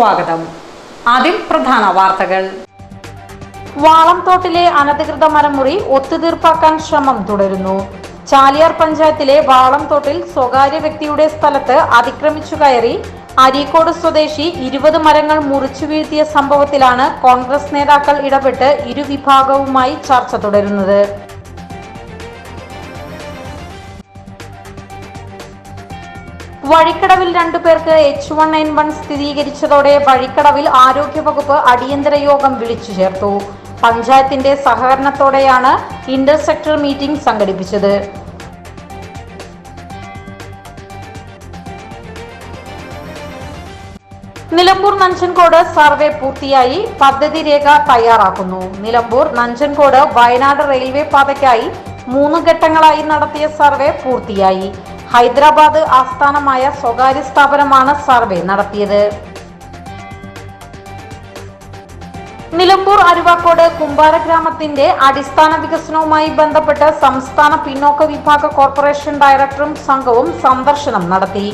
സ്വാഗതം. ആദ്യം പ്രധാന വാർത്തകൾ. വാളംതോട്ടിലെ അനധികൃത മരമുറി ഒത്തുതീർപ്പാക്കാൻ ശ്രമം തുടരുന്നു. ചാലിയാർ പഞ്ചായത്തിലെ വാളംതോട്ടിൽ സ്വകാര്യ വ്യക്തിയുടെ സ്ഥലത്ത് അതിക്രമിച്ചു കയറി അരീക്കോട് സ്വദേശി ഇരുപത് മരങ്ങൾ മുറിച്ചു വീഴ്ത്തിയ സംഭവത്തിലാണ് കോൺഗ്രസ് നേതാക്കൾ ഇടപെട്ട് ഇരുവിഭാഗവുമായി ചർച്ച തുടരുന്നത്. വഴിക്കടവിൽ രണ്ടുപേർക്ക് എച്ച് വൺ എൻ വൺ സ്ഥിരീകരിച്ചതോടെ വഴിക്കടവിൽ ആരോഗ്യവകുപ്പ് അടിയന്തര യോഗം വിളിച്ചു ചേർത്തു. പഞ്ചായത്തിന്റെ സഹകരണത്തോടെയാണ് ഇന്റർസെക്ടർ മീറ്റിംഗ് സംഘടിപ്പിച്ചത്. നിലമ്പൂർ നഞ്ചൻകോട് സർവേ പൂർത്തിയായി പദ്ധതി രേഖ തയ്യാറാക്കുന്നു. നിലമ്പൂർ നഞ്ചൻകോട് വയനാട് റെയിൽവേ പാതയ്ക്കായി മൂന്ന് ഘട്ടങ്ങളായി നടത്തിയ സർവേ പൂർത്തിയായി. ഹൈദരാബാദ് ആസ്ഥാനമായ സ്വകാര്യ സ്ഥാപനമാണ് സർവേ നടത്തിയത്. നിലമ്പൂർ അരുവാക്കോട് കുമ്പാര ഗ്രാമത്തിന്റെ അടിസ്ഥാന വികസനവുമായി ബന്ധപ്പെട്ട് സംസ്ഥാന പിന്നോക്ക വിഭാഗ കോർപ്പറേഷൻ ഡയറക്ടറും സംഘവും സന്ദർശനം നടത്തി.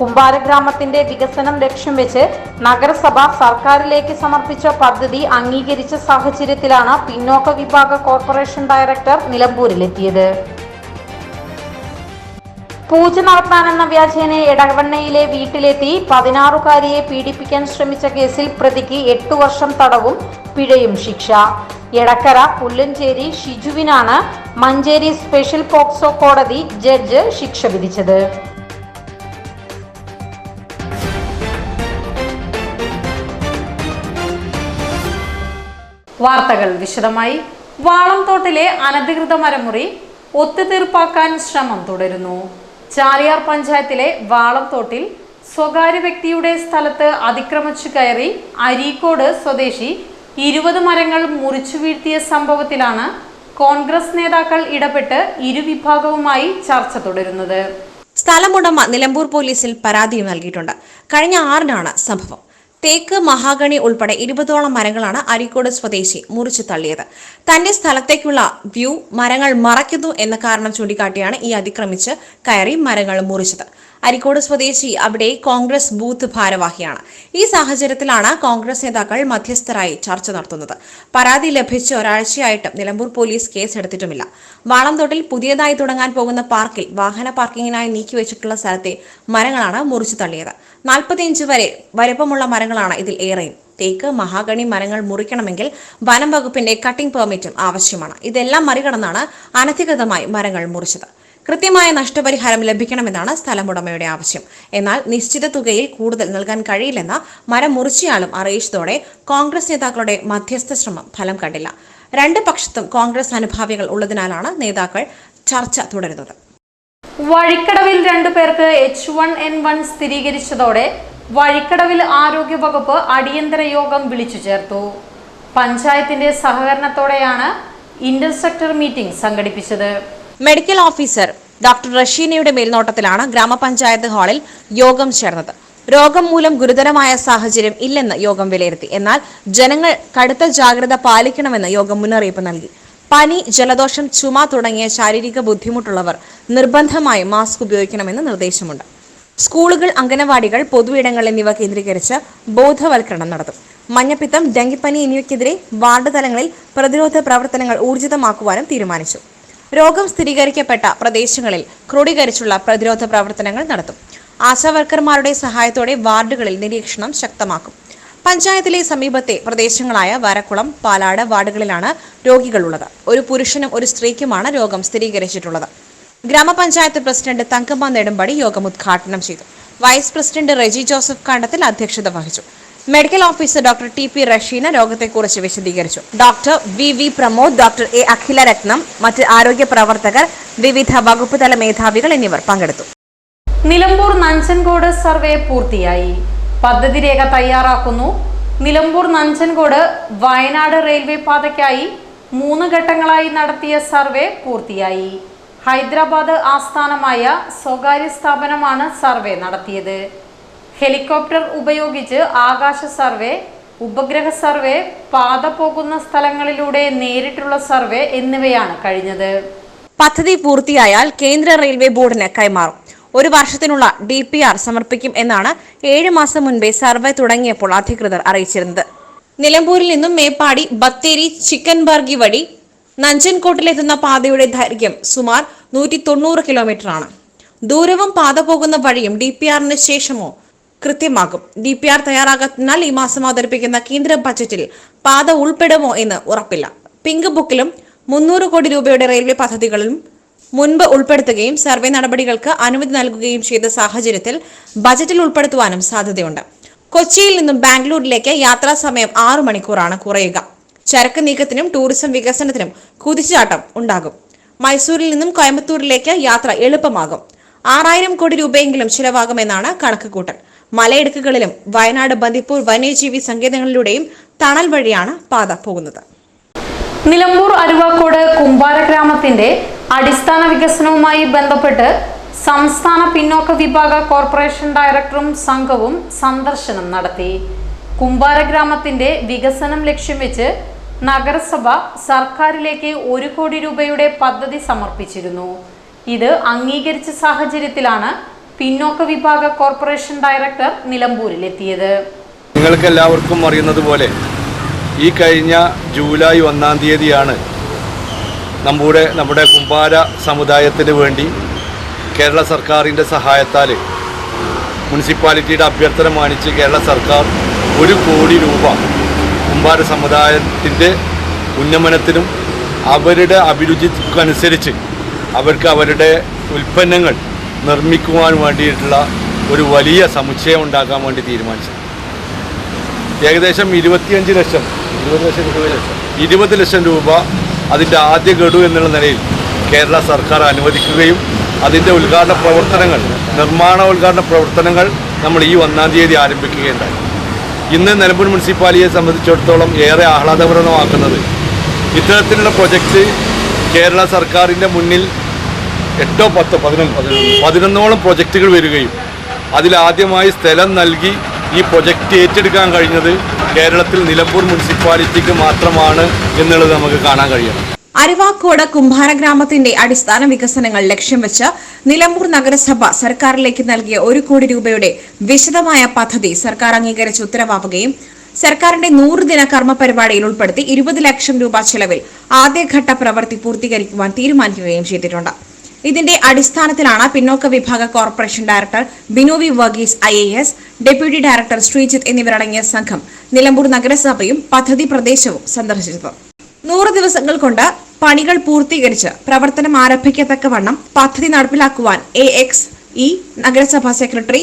കുമ്പാര ഗ്രാമത്തിന്റെ വികസനം ലക്ഷ്യം വെച്ച് നഗരസഭ സർക്കാരിലേക്ക് സമർപ്പിച്ച പദ്ധതി അംഗീകരിച്ച സാഹചര്യത്തിലാണ് പിന്നോക്ക വിഭാഗ കോർപ്പറേഷൻ ഡയറക്ടർ നിലമ്പൂരിലെത്തിയത്. പൂജ നടത്താനെന്ന വ്യാജേന എടവണ്ണയിലെ വീട്ടിലെത്തി പതിനാറുകാരിയെ പീഡിപ്പിക്കാൻ ശ്രമിച്ച കേസിൽ പ്രതിക്ക് എട്ടു വർഷം തടവും പിഴയും ശിക്ഷ. എടക്കര പുല്ലഞ്ചേരി ഷിജുവിനാണ് മഞ്ചേരി സ്പെഷ്യൽ പോക്സോ കോടതി ജഡ്ജ് ശിക്ഷ വിധിച്ചത്. വാർത്തകൾ വിശദമായി. വാളംതോട്ടിലെ അനധികൃത മരമുറി ഒത്തുതീർപ്പാക്കാൻ ശ്രമം തുടരുന്നു. ചാലിയാർ പഞ്ചായത്തിലെ വാളത്തോട്ടിൽ സ്വകാര്യ വ്യക്തിയുടെ സ്ഥലത്ത് അതിക്രമിച്ചു കയറി അരീക്കോട് സ്വദേശി ഇരുപത് മരങ്ങൾ മുറിച്ചു വീഴ്ത്തിയ സംഭവത്തിലാണ് കോൺഗ്രസ് നേതാക്കൾ ഇടപെട്ട് ഇരുവിഭാഗവുമായി ചർച്ച തുടരുന്നത്. സ്ഥലമുടമ നിലമ്പൂർ പോലീസിൽ പരാതിയും നൽകിയിട്ടുണ്ട്. കഴിഞ്ഞ ആറിനാണ് സംഭവം. തേക്ക് മഹാഗണി ഉൾപ്പെടെ ഇരുപതോളം മരങ്ങളാണ് അരീക്കോട് സ്വദേശി മുറിച്ചു തള്ളിയത്. തന്റെ സ്ഥലത്തേക്കുള്ള വ്യൂ മരങ്ങൾ മറയ്ക്കുന്നു എന്ന കാരണം ചൂണ്ടിക്കാട്ടിയാണ് ഈ അതിക്രമിച്ച് കയറി മരങ്ങൾ മുറിച്ചത്. അരിക്കോട് സ്വദേശി അവിടെ കോൺഗ്രസ് ബൂത്ത് ഭാരവാഹിയാണ്. ഈ സാഹചര്യത്തിലാണ് കോൺഗ്രസ് നേതാക്കൾ മധ്യസ്ഥരായി ചർച്ച നടത്തുന്നത്. പരാതി ലഭിച്ച ഒരാഴ്ചയായിട്ടും നിലമ്പൂർ പോലീസ് കേസ് കേസെടുത്തിട്ടുമില്ല. വാളംതോട്ടിൽ പുതിയതായി തുടങ്ങാൻ പോകുന്ന പാർക്കിൽ വാഹന പാർക്കിങ്ങിനായി നീക്കിവെച്ചിട്ടുള്ള സ്ഥലത്തെ മരങ്ങളാണ് മുറിച്ചു തള്ളിയത്. നാൽപ്പത്തിയഞ്ച് വരെ വലുപ്പമുള്ള മരങ്ങളാണ് ഇതിൽ ഏറെയും. തേക്ക് മഹാഗണി മരങ്ങൾ മുറിക്കണമെങ്കിൽ വനം വകുപ്പിന്റെ കട്ടിംഗ് പെർമിറ്റും ആവശ്യമാണ്. ഇതെല്ലാം മറികടന്നാണ് അനധികൃതമായി മരങ്ങൾ മുറിച്ചത്. കൃത്യമായ നഷ്ടപരിഹാരം ലഭിക്കണമെന്നാണ് സ്ഥലമുടമയുടെ ആവശ്യം. എന്നാൽ നിശ്ചിത തുകയിൽ കൂടുതൽ നൽകാൻ കഴിയില്ലെന്ന് മരം മുറിച്ചയാളും അറിയിച്ചതോടെ കോൺഗ്രസ് നേതാക്കളുടെ മധ്യസ്ഥ ശ്രമം ഫലം കണ്ടില്ല. രണ്ട് പക്ഷത്തും കോൺഗ്രസ് അനുഭാവികൾ ഉള്ളതിനാലാണ് നേതാക്കൾ ചർച്ച തുടരുന്നത്. വഴിക്കടവിൽ രണ്ടു പേർക്ക് എച്ച് വൺ എൻ വൺ സ്ഥിരീകരിച്ചതോടെ വഴിക്കടവിൽ ആരോഗ്യവകുപ്പ് അടിയന്തര യോഗം വിളിച്ചു ചേർത്തു. പഞ്ചായത്തിന്റെ സഹകരണത്തോടെയാണ് ഇന്റർസെക്ടർ മീറ്റിംഗ് സംഘടിപ്പിച്ചത്. മെഡിക്കൽ ഓഫീസർ ഡോക്ടർ റഷീനയുടെ മേൽനോട്ടത്തിലാണ് ഗ്രാമപഞ്ചായത്ത് ഹാളിൽ യോഗം ചേർന്നത്. രോഗം മൂലം ഗുരുതരമായ സാഹചര്യം ഇല്ലെന്ന് യോഗം വിലയിരുത്തി. എന്നാൽ ജനങ്ങൾ കടുത്ത ജാഗ്രത പാലിക്കണമെന്ന് യോഗം മുന്നറിയിപ്പ് നൽകി. പനി ജലദോഷം ചുമ തുടങ്ങിയ ശാരീരിക ബുദ്ധിമുട്ടുള്ളവർ നിർബന്ധമായും മാസ്ക് ഉപയോഗിക്കണമെന്ന് നിർദ്ദേശമുണ്ട്. സ്കൂളുകൾ അംഗനവാടികൾ പൊതുയിടങ്ങൾ എന്നിവ കേന്ദ്രീകരിച്ച് ബോധവൽക്കരണം നടത്തും. മഞ്ഞപ്പിത്തം ഡെങ്കിപ്പനി എന്നിവയ്ക്കെതിരെ വാർഡ് തലങ്ങളിൽ പ്രതിരോധ പ്രവർത്തനങ്ങൾ ഊർജിതമാക്കുവാനും തീരുമാനിച്ചു. രോഗം സ്ഥിരീകരിക്കപ്പെട്ട പ്രദേശങ്ങളിൽ ക്രോഡീകരിച്ചുള്ള പ്രതിരോധ പ്രവർത്തനങ്ങൾ നടത്തും. ആശാവർക്കർമാരുടെ സഹായത്തോടെ വാർഡുകളിൽ നിരീക്ഷണം ശക്തമാക്കും. പഞ്ചായത്തിലെ സമീപത്തെ പ്രദേശങ്ങളായ വരക്കുളം പാലാട് വാർഡുകളിലാണ് രോഗികളുള്ളത്. ഒരു പുരുഷനും ഒരു സ്ത്രീക്കുമാണ് രോഗം സ്ഥിരീകരിച്ചിട്ടുള്ളത്. ഗ്രാമപഞ്ചായത്ത് പ്രസിഡന്റ് തങ്കമ്മ നെടുമ്പടി യോഗം ഉദ്ഘാടനം ചെയ്തു. Vice president Reji Joseph Kandathil അധ്യക്ഷത വഹിച്ചു. Medical officer doctor T P Rasheena രോഗത്തെക്കുറിച്ച് വിശദീകരിച്ചു. Doctor V V Pramod doctor A Akhila Rathnam മറ്റ് ആരോഗ്യ പ്രവർത്തകർ വിവിധ വകുപ്പ് തല മേധാവികൾ എന്നിവർ പങ്കെടുത്തു. നിലമ്പൂർ നഞ്ചൻകോട് സർവേ പൂർത്തിയായി. പദ്ധതി രേഖ തയ്യാറാക്കുന്നു. നിലമ്പൂർ നഞ്ചൻകോട് വയനാട് റെയിൽവേ പാതയ്ക്കായി മൂന്ന് ഘട്ടങ്ങളായി നടത്തിയ സർവേ പൂർത്തിയായി. ഹൈദരാബാദ് ആസ്ഥാനമായ സ്വകാര്യ സ്ഥാപനമാണ് സർവേ നടത്തിയത്. ഹെലികോപ്റ്റർ ഉപയോഗിച്ച് ആകാശ സർവേ ഉപഗ്രഹ സർവേ പാത പോകുന്ന സ്ഥലങ്ങളിലൂടെ നേരിട്ടുള്ള സർവേ എന്നിവയാണ് കഴിഞ്ഞത്. പദ്ധതി പൂർത്തിയായാൽ കേന്ദ്ര റെയിൽവേ ബോർഡിന് കൈമാറും. ഒരു വർഷത്തിനുള്ള ഡി പി ആർ സമർപ്പിക്കും എന്നാണ് ഏഴ് മാസം മുൻപേ സർവേ തുടങ്ങിയപ്പോൾ അധികൃതർ അറിയിച്ചിരുന്നത്. നിലമ്പൂരിൽ നിന്നും മേപ്പാടി ബത്തേരി ചിക്കൻബർഗി വഴി നഞ്ചൻകോട്ടിലെത്തുന്ന പാതയുടെ ദൈർഘ്യം സുമാർ നൂറ്റി തൊണ്ണൂറ് കിലോമീറ്റർ ആണ് ദൂരവും പാത പോകുന്ന വഴിയും ഡി പി ആറിന് ശേഷമോ കൃത്യമാകും. ഡി പി ആർ തയ്യാറാകാത്തതിനാൽ ഈ മാസം അവതരിപ്പിക്കുന്ന കേന്ദ്ര ബജറ്റിൽ പാത ഉൾപ്പെടുമോ എന്ന് ഉറപ്പില്ല. പിങ്ക് ബുക്കിലും മുന്നൂറ് കോടി രൂപയുടെ റെയിൽവേ പദ്ധതികളിലും മുൻപ് ഉൾപ്പെടുത്തുകയും സർവേ നടപടികൾക്ക് അനുമതി നൽകുകയും ചെയ്ത സാഹചര്യത്തിൽ ബജറ്റിൽ ഉൾപ്പെടുത്തുവാനും സാധ്യതയുണ്ട്. കൊച്ചിയിൽ നിന്നും ബാംഗ്ലൂരിലേക്ക് യാത്രാ സമയം ആറു മണിക്കൂറാണ് കുറയുക. ചരക്ക് നീക്കത്തിനും ടൂറിസം വികസനത്തിനും കുതിച്ചുചാട്ടം ഉണ്ടാകും. മൈസൂരിൽ നിന്നും കോയമ്പത്തൂരിലേക്ക് യാത്ര എളുപ്പമാകും. ആറായിരം കോടി രൂപയെങ്കിലും ചിലവാകുമെന്നാണ് കണക്കുകൂട്ടൽ. മലയിടുക്കുകളിലും വയനാട് ബന്ദിപ്പൂർ വന്യജീവി സങ്കേതങ്ങളിലൂടെയും തണൽ വഴിയാണ് പാത പോകുന്നത്. നിലമ്പൂർ അരുവാക്കോട് കുമ്പാര ഗ്രാമത്തിന്റെ അടിസ്ഥാന വികസനവുമായി ബന്ധപ്പെട്ട് സംസ്ഥാന പിന്നോക്ക വിഭാഗ കോർപ്പറേഷൻ ഡയറക്ടറും സംഘവും സന്ദർശനം നടത്തി. കുമ്പാര ഗ്രാമത്തിന്റെ വികസനം ലക്ഷ്യം വെച്ച് നഗരസഭ സർക്കാരിലേക്ക് ഒരു കോടി രൂപയുടെ പദ്ധതി സമർപ്പിച്ചിരുന്നു. ഇത് അംഗീകരിച്ച സാഹചര്യത്തിലാണ് പിന്നോക്ക വിഭാഗ കോർപ്പറേഷൻ ഡയറക്ടർ നിലമ്പൂരിലെത്തിയത്. നിങ്ങൾക്ക് എല്ലാവർക്കും അറിയുന്നത് പോലെ ഈ കഴിഞ്ഞ ജൂലൈ ഒന്നാം തീയതിയാണ് നമ്മുടെ നമ്മുടെ കുമ്പാര സമുദായത്തിന് വേണ്ടി കേരള സർക്കാരിന്റെ സഹായത്താൽ മുനിസിപ്പാലിറ്റിയുടെ അഭ്യർത്ഥന മാനിച്ച് കേരള സർക്കാർ ഒരു കോടി രൂപ കുമ്പാര സമുദായത്തിന്റെ ഉന്നമനത്തിനും അവരുടെ അഭിരുചിക്കനുസരിച്ച് അവർക്ക് അവരുടെ ഉൽപ്പന്നങ്ങൾ നിർമ്മിക്കുവാൻ വേണ്ടിയിട്ടുള്ള ഒരു വലിയ സമുച്ചയം ഉണ്ടാക്കാൻ വേണ്ടി തീരുമാനിച്ചു ഏകദേശം ഇരുപത്തിയഞ്ച് ലക്ഷം ഇരുപത് ലക്ഷം ലക്ഷം ഇരുപത് ലക്ഷം രൂപ അതിന്റെ ആദ്യ ഗഡു എന്നുള്ള നിലയിൽ കേരള സർക്കാർ അനുവദിക്കുകയും അതിന്റെ ഉദ്ഘാടന പ്രവർത്തനങ്ങൾ നിർമ്മാണ ഉദ്ഘാടന പ്രവർത്തനങ്ങൾ നമ്മൾ ഈ ഒന്നാം തീയതി ആരംഭിക്കുകയുണ്ടായി. ഇന്ന് നിലമ്പൂർ മുനിസിപ്പാലിറ്റിയെ സംബന്ധിച്ചിടത്തോളം ഏറെ ആഹ്ലാദപരമാക്കുന്നത് ഇത്തരത്തിലുള്ള പ്രൊജക്റ്റ് കേരള സർക്കാരിന്റെ മുന്നിൽ എട്ടോ പത്തോ പതിനൊന്ന് പതിനൊന്നോളം പ്രൊജക്റ്റുകൾ വരികയും അതിലാദ്യമായി സ്ഥലം നൽകി ഈ പ്രൊജക്റ്റ് ഏറ്റെടുക്കാൻ കഴിഞ്ഞത് കേരളത്തിൽ നിലമ്പൂർ മുനിസിപ്പാലിറ്റിക്ക് മാത്രമാണ് എന്നുള്ളത് നമുക്ക് കാണാൻ കഴിയണം അരുവാക്കോട് കുംഭാര ഗ്രാമത്തിന്റെ അടിസ്ഥാന വികസനങ്ങൾ ലക്ഷ്യം വെച്ച് നിലമ്പൂർ നഗരസഭ സർക്കാരിലേക്ക് നൽകിയ ഒരു കോടി രൂപയുടെ വിശദമായ പദ്ധതി സർക്കാർ അംഗീകരിച്ച് ഉത്തരവാവുകയും സർക്കാരിന്റെ നൂറ് ദിന കർമ്മ പരിപാടിയിൽ ഉൾപ്പെടുത്തി ഇരുപത് ലക്ഷം രൂപ ചെലവിൽ ആദ്യഘട്ട പ്രവൃത്തി പൂർത്തീകരിക്കുവാൻ തീരുമാനിക്കുകയും ചെയ്തിട്ടുണ്ട്. ഇതിന്റെ അടിസ്ഥാനത്തിലാണ് പിന്നോക്ക വിഭാഗ corporation director Binu V Varghese I deputy director Sreejith എന്നിവരടങ്ങിയ സംഘം നിലമ്പൂർ നഗരസഭയും പദ്ധതി പ്രദേശവും സന്ദർശിച്ചത്. നൂറ് ദിവസങ്ങൾ കൊണ്ട് പണികൾ പൂർത്തീകരിച്ച് പ്രവർത്തനം ആരംഭിക്കത്തക്കവണ്ണം പദ്ധതി നടപ്പിലാക്കുവാൻ എ എക്സ് ഇ നഗരസഭാ സെക്രട്ടറി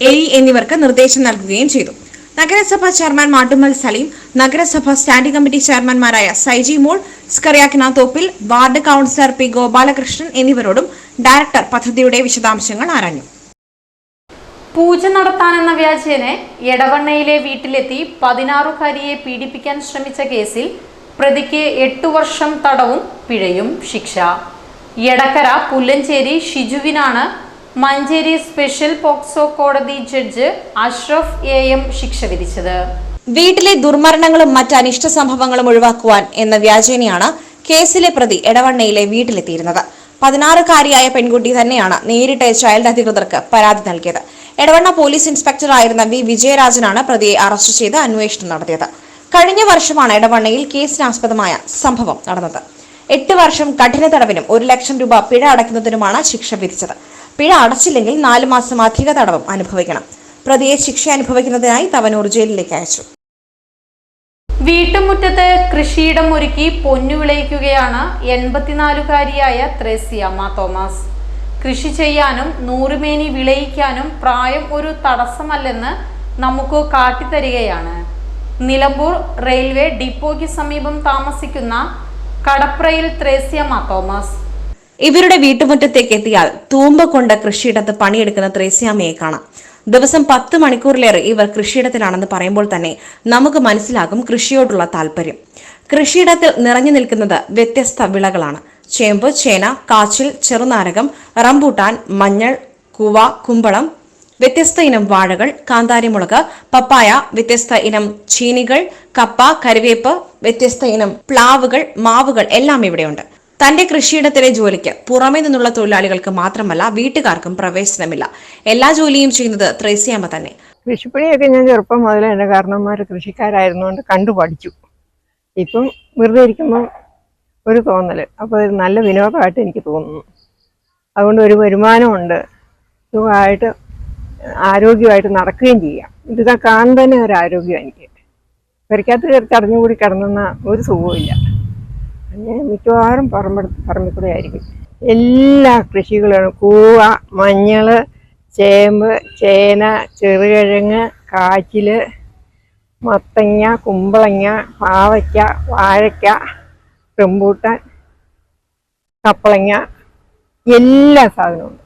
എ ഇ എന്നിവർക്ക് നിർദ്ദേശം നൽകുകയും ചെയ്തു. നഗരസഭാ ചെയർമാൻ മാട്ടുമ്മൽ സലീം നഗരസഭാ സ്റ്റാൻഡിംഗ് കമ്മിറ്റി ചെയർമാൻമാരായ Saiji Mol സ്കറിയാക്കിന Thoppil ward councillor P Gopalakrishnan എന്നിവരോടും director പദ്ധതിയുടെ വിശദാംശങ്ങൾ ആരാഞ്ഞു. പൂജ നടത്താനെന്ന വ്യാജേനെ എടവണ്ണയിലെ വീട്ടിലെത്തി പതിനാറുകാരിയെ പീഡിപ്പിക്കാൻ ശ്രമിച്ച കേസിൽ പ്രതിക്ക് എട്ടു വർഷം തടവും പിഴയും ശിക്ഷ. എടക്കര പുല്ലഞ്ചേരി ഷിജുവിനാണ് മഞ്ചേരി സ്പെഷ്യൽ പോക്സോ കോടതി ജഡ്ജ് അഷ്റഫ് എ എം ശിക്ഷ വിധിച്ചത്. വീട്ടിലെ ദുർമരണങ്ങളും മറ്റ് അനിഷ്ട സംഭവങ്ങളും ഒഴിവാക്കുവാൻ എന്ന വ്യാജേനയാണ് കേസിലെ പ്രതി എടവണ്ണയിലെ വീട്ടിലെത്തിയിരുന്നത്. പതിനാറുകാരിയായ പെൺകുട്ടി തന്നെയാണ് നേരിട്ട് ചൈൽഡ് അധികൃതർക്ക് പരാതി നൽകിയത്. എടവണ്ണ പോലീസ് ഇൻസ്പെക്ടറായിരുന്ന വി. വിജയരാജനാണ് പ്രതിയെ അറസ്റ്റ് ചെയ്ത് അന്വേഷണം നടത്തിയത്. കഴിഞ്ഞ വർഷമാണ് എടവണ്ണയിൽ കേസിനാസ്പദമായ സംഭവം നടന്നത്. എട്ട് വർഷം കഠിന തടവിനും ഒരു ലക്ഷം രൂപ പിഴ അടയ്ക്കുന്നതിനുമാണ് ശിക്ഷ വിധിച്ചത്. പിഴ അടച്ചില്ലെങ്കിൽ നാലു മാസം അധിക തടവും അനുഭവിക്കണം. പ്രതിയെ ശിക്ഷ അനുഭവിക്കുന്നതിനായി തവനൂർ ജയിലിലേക്ക് അയച്ചു. വീട്ടുമുറ്റത്ത് കൃഷിയിടം ഒരുക്കി പൊന്നു വിളയിക്കുകയാണ് എൺപത്തിനാലുകാരിയായ ത്രേസ്യമ്മ തോമസ്. കൃഷി ചെയ്യാനും നൂറുമേനി വിളയിക്കാനും പ്രായം ഒരു തടസ്സമല്ലെന്ന് നമുക്ക് കാട്ടിത്തരികയാണ്. നിലമ്പൂർ റെയിൽവേ ഡിപ്പോയ്ക്ക് സമീപം താമസിക്കുന്ന കടപ്രയിൽ ത്രേസ്യമ്മ തോമസ്. ഇവരുടെ വീട്ടുമുറ്റത്തേക്ക് എത്തിയാൽ തൂമ്പ കൊണ്ട് കൃഷിയിടത്ത് പണിയെടുക്കുന്ന ത്രേസ്യാമയെ കാണാം. ദിവസം പത്ത് മണിക്കൂറിലേറെ ഇവർ കൃഷിയിടത്തിലാണെന്ന് പറയുമ്പോൾ തന്നെ നമുക്ക് മനസ്സിലാകും കൃഷിയോടുള്ള താല്പര്യം കൃഷിയിടത്തിൽ നിറഞ്ഞു നിൽക്കുന്നത് വ്യത്യസ്ത വിളകളാണ്. ചേമ്പ് ചേന കാച്ചിൽ ചെറുനാരകം റംബൂട്ടാൻ മഞ്ഞൾ കുവ കുമ്പളം വ്യത്യസ്ത ഇനം വാഴകൾ കാന്താരിമുളക് പപ്പായ വ്യത്യസ്ത ഇനം ചീനികൾ കപ്പ കരുവേപ്പ് വ്യത്യസ്ത ഇനം പ്ലാവുകൾ മാവുകൾ എല്ലാം ഇവിടെയുണ്ട്. തന്റെ കൃഷിയിടത്തിലെ ജോലിക്ക് പുറമേ നിന്നുള്ള തൊഴിലാളികൾക്ക് മാത്രമല്ല വീട്ടുകാർക്കും പ്രവേശനമില്ല. എല്ലാ ജോലിയും ചെയ്യുന്നത് ത്രേസ്യാമ്മ തന്നെ. കൃഷിപ്പണിയൊക്കെ ഞാൻ ചെറുപ്പം മുതൽ എന്റെ കാരണന്മാർ കൃഷിക്കാരായിരുന്നുകൊണ്ട് കണ്ടു പഠിച്ചു. ഇപ്പം വെറുതെ ഇരിക്കുമ്പം ഒരു തോന്നൽ അപ്പോൾ ഒരു നല്ല വിനോദമായിട്ട് എനിക്ക് തോന്നുന്നു. അതുകൊണ്ട് ഒരു വരുമാനമുണ്ട്. സുഖമായിട്ട് ആരോഗ്യമായിട്ട് നടക്കുകയും ചെയ്യാം. ഇതൊക്കെ കാണുന്നതന്നെ തന്നെ ഒരു ആരോഗ്യം എനിക്ക്. പെരക്കകത്ത് കയറി ചടഞ്ഞുകൂടി ഒരു സുഖവുമില്ല. ഞാൻ മിക്കവാറും പറമ്പ് പറമ്പിൽ കൂടെ ആയിരിക്കും. എല്ലാ കൃഷികളും കൂവ മഞ്ഞൾ ചേമ്പ് ചേന ചെറുകിഴങ്ങ് കാച്ചിൽ മത്തങ്ങ കുമ്പളങ്ങ പാവയ്ക്ക വാഴയ്ക്ക റംബൂട്ടാൻ കപ്പളങ്ങ എല്ലാ സാധനവും ഉണ്ട്.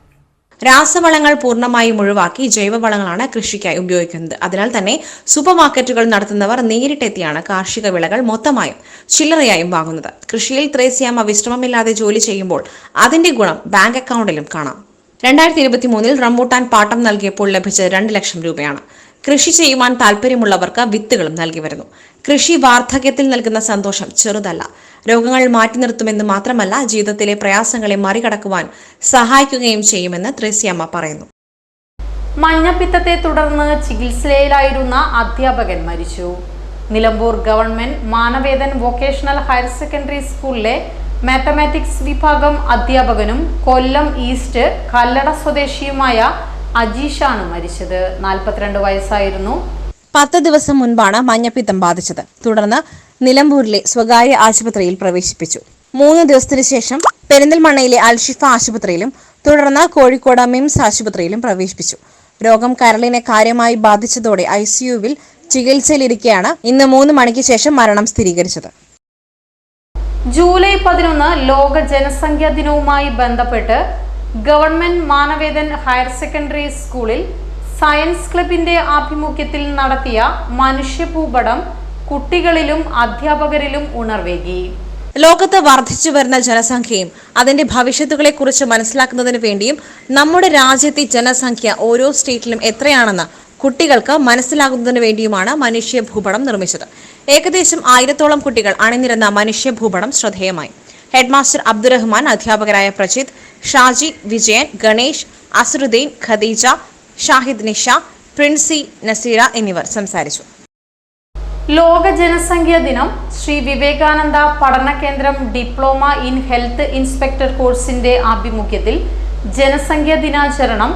രാസവളങ്ങൾ പൂർണമായും ഒഴിവാക്കി ജൈവവളങ്ങളാണ് കൃഷിക്കായി ഉപയോഗിക്കുന്നത്. അതിനാൽ തന്നെ സൂപ്പർ മാർക്കറ്റുകൾ നടത്തുന്നവർ നേരിട്ടെത്തിയാണ് കാർഷിക വിളകൾ മൊത്തമായും ചില്ലറയായും വാങ്ങുന്നത്. കൃഷിയിൽ ത്രേസ്യാമ വിശ്രമമില്ലാതെ ജോലി ചെയ്യുമ്പോൾ അതിന്റെ ഗുണം ബാങ്ക് അക്കൗണ്ടിലും കാണാം. രണ്ടായിരത്തി ഇരുപത്തി മൂന്നിൽ റംബൂട്ടാൻ പാട്ടം നൽകിയപ്പോൾ ലഭിച്ചത് രണ്ട് ലക്ഷം രൂപയാണ്. കൃഷി ചെയ്യുവാൻ താല്പര്യമുള്ളവർക്ക് വിത്തുകളും നൽകി വരുന്നു. കൃഷി വാർദ്ധക്യത്തിൽ നൽകുന്ന സന്തോഷം ചെറുതല്ല. രോഗങ്ങൾ മാറ്റി നിർത്തുമെന്ന് മാത്രമല്ല ജീവിതത്തിലെ പ്രയാസങ്ങളെ മറികടക്കുവാൻ സഹായിക്കുകയും ചെയ്യുമെന്ന് ത്രേസ്യാമ്മ പറയുന്നു. മഞ്ഞപ്പിത്തത്തെ തുടർന്ന് ചികിത്സയിലായിരുന്ന അധ്യാപകൻ മരിച്ചു. Nilambur government Manavedan vocational higher secondary സ്കൂളിലെ മാത്തമാറ്റിക്സ് വിഭാഗം അധ്യാപകനും കൊല്ലം ഈസ്റ്റ് കല്ലട സ്വദേശിയുമായ അജീഷാണ് മരിച്ചത്. നാൽപ്പത്തിരണ്ട് വയസ്സായിരുന്നു. പത്ത് ദിവസം മുൻപാണ് മഞ്ഞപ്പിത്തം ബാധിച്ചത്. തുടർന്ന് നിലമ്പൂരിലെ സ്വകാര്യ ആശുപത്രിയിൽ പ്രവേശിപ്പിച്ചു. മൂന്ന് ദിവസത്തിനു ശേഷം പെരിന്തൽമണ്ണയിലെ അൽഷിഫ ആശുപത്രിയിലും തുടർന്ന് കോഴിക്കോട് മിംസ് ആശുപത്രിയിലും പ്രവേശിപ്പിച്ചു. രോഗം കരളിനെ കാര്യമായി ബാധിച്ചതോടെ ഐ സിയുവിൽ ചികിത്സയിലിരിക്കെയാണ് ഇന്ന് മൂന്ന് മണിക്ക് ശേഷം മരണം സ്ഥിരീകരിച്ചത്. ജൂലൈ പതിനൊന്ന് ലോക ജനസംഖ്യാ ദിനവുമായി ബന്ധപ്പെട്ട് ഗവൺമെന്റ് മാനവേദൻ ഹയർ സെക്കൻഡറി സ്കൂളിൽ സയൻസ് ക്ലബിന്റെ ആഭിമുഖ്യത്തിൽ നടത്തിയ മനുഷ്യഭൂപടം കുട്ടികളിലും അധ്യാപകരിലും ഉണർവേകി. ലോകത്ത് വർദ്ധിച്ചു വരുന്ന ജനസംഖ്യയും അതിന്റെ ഭവിഷ്യത്തുകളെക്കുറിച്ച് മനസ്സിലാക്കുന്നതിന് വേണ്ടിയും നമ്മുടെ രാജ്യത്തെ ജനസംഖ്യ ഓരോ സ്റ്റേറ്റിലും എത്രയാണെന്ന് കുട്ടികൾക്ക് മനസ്സിലാകുന്നതിന് വേണ്ടിയുമാണ് മനുഷ്യ ഭൂപടം നിർമ്മിച്ചത്. ഏകദേശം ആയിരത്തോളം കുട്ടികൾ അണിനിരന്ന മനുഷ്യ ഭൂപടം ശ്രദ്ധേയമായി. ഹെഡ്മാസ്റ്റർ അബ്ദുറഹ്മാൻ അധ്യാപകരായ പ്രജിത് ഷാജി വിജയൻ ഗണേഷ് അസറുദ്ദീൻ ഖദീജ ഷാഹിദ് നിഷ പ്രിൻസി നസീറ എന്നിവർ സംസാരിച്ചു. ലോക ജനസംഖ്യാ ദിനം ശ്രീ വിവേകാനന്ദ പഠന കേന്ദ്രം ഡിപ്ലോമ ഇൻ ഹെൽത്ത് ഇൻസ്പെക്ടർ കോഴ്സിന്റെ ആഭിമുഖ്യത്തിൽ ജനസംഖ്യാ ദിനാചരണം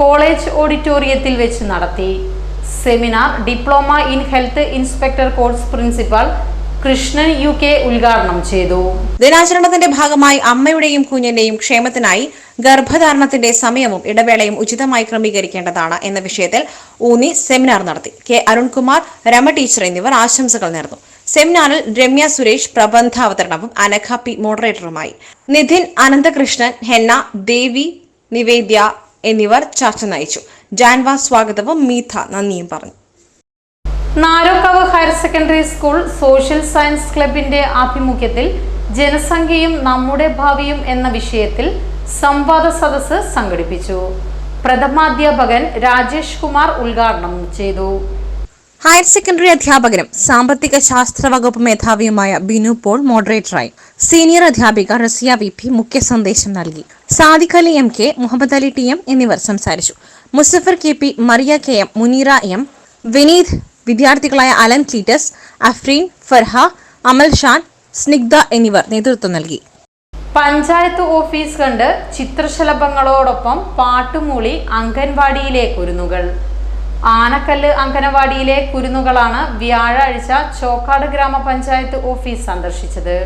കോളേജ് ഓഡിറ്റോറിയത്തിൽ വെച്ച് നടത്തി. Seminar diploma in health inspector course principal Krishnan U K ഉദ്ഘാടനം ചെയ്തു. ദിനാചരണത്തിന്റെ ഭാഗമായി അമ്മയുടെയും കുഞ്ഞിന്റെയും ക്ഷേമത്തിനായി ഗർഭധാരണത്തിന്റെ സമയവും ഇടവേളയും ഉചിതമായി ക്രമീകരിക്കേണ്ടതാണ് എന്ന വിഷയത്തിൽ ഊന്നി സെമിനാർ നടത്തി. കെ അരുൺകുമാർ രമ ടീച്ചർ എന്നിവർ ആശംസകൾ നേർന്നു. സെമിനാറിൽ രമ്യ സുരേഷ് പ്രബന്ധ അവതരണവും അനഘ പി മോഡറേറ്ററുമായി. നിധിൻ അനന്തകൃഷ്ണൻ ഹെന്ന ദേവി നിവേദ്യ എന്നിവർ ചർച്ച നയിച്ചു. ജാൻവ സ്വാഗതവും മീഥ നന്ദിയും പറഞ്ഞു. Narokkavu higher secondary school social science ക്ലബിന്റെ ആഭിമുഖ്യത്തിൽ ജനസംഖ്യയും നമ്മുടെ ഭാവിയും എന്ന വിഷയത്തിൽ സംവാദ സദസ്സ് സംഘടിപ്പിച്ചു. പ്രഥമാധ്യാപകൻ രാജേഷ് കുമാർ ഉദ്ഘാടനം ചെയ്തു. ഹയർ സെക്കൻഡറി അധ്യാപകനും സാമ്പത്തിക ശാസ്ത്ര വകുപ്പ് മേധാവിയുമായ ബിനു പോൾ മോഡറേറ്ററായി. സീനിയർ അധ്യാപിക റസിയ വി പി മുഖ്യ സന്ദേശം നൽകി. Sadiq Ali M K Muhammad Ali T M എന്നിവർ സംസാരിച്ചു. Muzaffar K P Mariya K M Muneera M Vineeth വിദ്യാർത്ഥികളായ Alan Cletus Afreen Farha Amal Shan Snigdha എന്നിവർ നേതൃത്വം നൽകി. പഞ്ചായത്ത് ഓഫീസ് കണ്ട് ചിത്രശലഭങ്ങളോടൊപ്പം പാട്ടുമൂളി അംഗൻവാടിയിലെ കുരുന്നുകൾ. ആനക്കല്ല് അംഗനവാടിയിലെ കുരുന്നുകളാണ് വ്യാഴാഴ്ച ചോക്കാട് ഗ്രാമപഞ്ചായത്ത് ഓഫീസ് സന്ദർശിച്ചത്.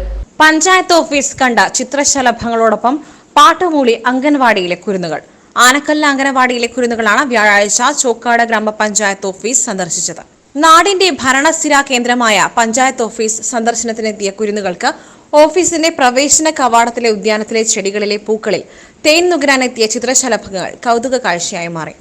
പഞ്ചായത്ത് ഓഫീസ് കണ്ട ചിത്രശലഭങ്ങളോടൊപ്പം പാട്ടുമൂളി അംഗൻവാടിയിലെ കുരുന്നുകൾ. ആനക്കല്ല് അംഗനവാടിയിലെ കുരുന്നുകളാണ് വ്യാഴാഴ്ച ചോക്കാട് ഗ്രാമപഞ്ചായത്ത് ഓഫീസ് സന്ദർശിച്ചത്. നാടിന്റെ ഭരണസ്ഥിരാ കേന്ദ്രമായ പഞ്ചായത്ത് ഓഫീസ് സന്ദർശനത്തിനെത്തിയ കുരുന്നുകൾക്ക് ഓഫീസിന്റെ പ്രവേശന കവാടത്തിലെ ഉദ്യാനത്തിലെ ചെടികളിലെ പൂക്കളിൽ തേൻ നുകരാനെത്തിയ ചിത്രശലഭങ്ങൾ കൗതുക കാഴ്ചയായി മാറി.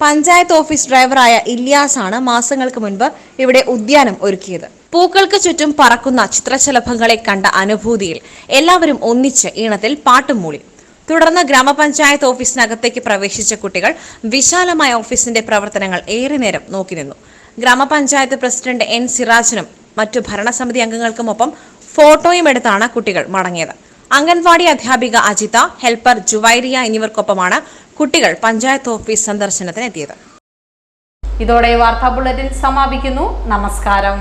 പഞ്ചായത്ത് ഓഫീസ് ഡ്രൈവറായ ഇല്യാസ് ആണ് മാസങ്ങൾക്ക് മുൻപ് ഇവിടെ ഉദ്യാനം ഒരുക്കിയത്. പൂക്കൾക്ക് ചുറ്റും പറക്കുന്ന ചിത്രശലഭങ്ങളെ കണ്ട അനുഭൂതിയിൽ എല്ലാവരും ഒന്നിച്ച് ഈണത്തിൽ പാട്ടും മൂളി തുടർന്ന് ഗ്രാമപഞ്ചായത്ത് ഓഫീസിനകത്തേക്ക് പ്രവേശിച്ച കുട്ടികൾ വിശാലമായ ഓഫീസിന്റെ പ്രവർത്തനങ്ങൾ ഏറെ നേരം നോക്കി നിന്നു ഗ്രാമപഞ്ചായത്ത് പ്രസിഡന്റ് എൻ സിറാജിനും മറ്റു ഭരണസമിതി അംഗങ്ങൾക്കുമൊപ്പം ഫോട്ടോയും എടുത്താണ് കുട്ടികൾ മടങ്ങിയത്. അംഗൻവാടി അധ്യാപിക അജിത ഹെൽപ്പർ ജുവൈരിയ എന്നിവർക്കൊപ്പമാണ് കുട്ടികൾ പഞ്ചായത്ത് ഓഫീസ് സന്ദർശനത്തിനെത്തിയത്. ഇതോടെ വാർത്താ ബുള്ളറ്റിൻ സമാപിക്കുന്നു. നമസ്കാരം.